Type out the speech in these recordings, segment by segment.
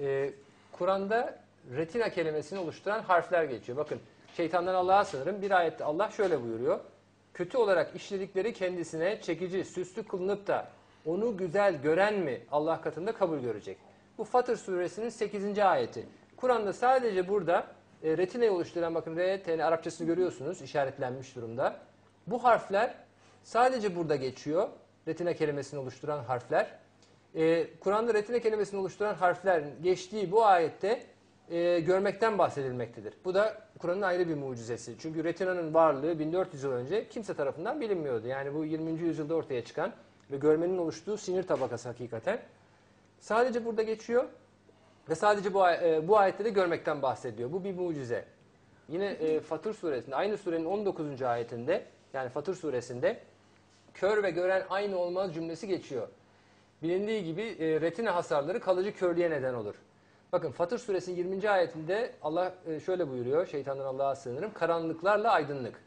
Ee, Kur'an'da retina kelimesini oluşturan harfler geçiyor. Bakın şeytandan Allah'a sınırım. Bir ayette Allah şöyle buyuruyor. Kötü olarak işledikleri kendisine çekici, süslü kılınıp da onu güzel gören mi Allah katında kabul görecek? Bu Fatır suresinin 8. ayeti. Kur'an'da sadece burada e, retinayı oluşturan bakın R, T, N Arapçasını görüyorsunuz işaretlenmiş durumda. Bu harfler sadece burada geçiyor. Retina kelimesini oluşturan harfler. Ee, Kur'an'da retina kelimesini oluşturan harflerin geçtiği bu ayette e, görmekten bahsedilmektedir. Bu da Kur'an'ın ayrı bir mucizesi. Çünkü retinanın varlığı 1400 yıl önce kimse tarafından bilinmiyordu. Yani bu 20. yüzyılda ortaya çıkan ve görmenin oluştuğu sinir tabakası hakikaten. Sadece burada geçiyor ve sadece bu, e, bu ayette de görmekten bahsediyor. Bu bir mucize. Yine e, Fatır suresinde, aynı surenin 19. ayetinde yani Fatır suresinde kör ve gören aynı olmaz cümlesi geçiyor. Bilindiği gibi e, retina hasarları kalıcı körlüğe neden olur. Bakın Fatır suresinin 20. ayetinde Allah e, şöyle buyuruyor. Şeytandan Allah'a sığınırım. Karanlıklarla aydınlık.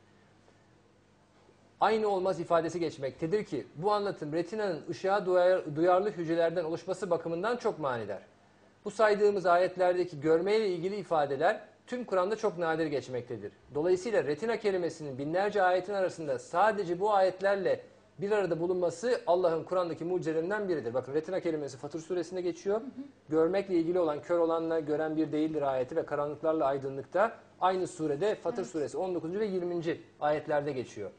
Aynı olmaz ifadesi geçmektedir ki bu anlatım retinanın ışığa duyar- duyarlı hücrelerden oluşması bakımından çok manidar. Bu saydığımız ayetlerdeki görmeyle ilgili ifadeler tüm Kur'an'da çok nadir geçmektedir. Dolayısıyla retina kelimesinin binlerce ayetin arasında sadece bu ayetlerle bir arada bulunması Allah'ın Kur'an'daki mucizelerinden biridir. Bakın retina kelimesi Fatır suresinde geçiyor. Görmekle ilgili olan kör olanla gören bir değildir ayeti ve karanlıklarla aydınlıkta aynı surede Fatır suresi 19. ve 20. ayetlerde geçiyor.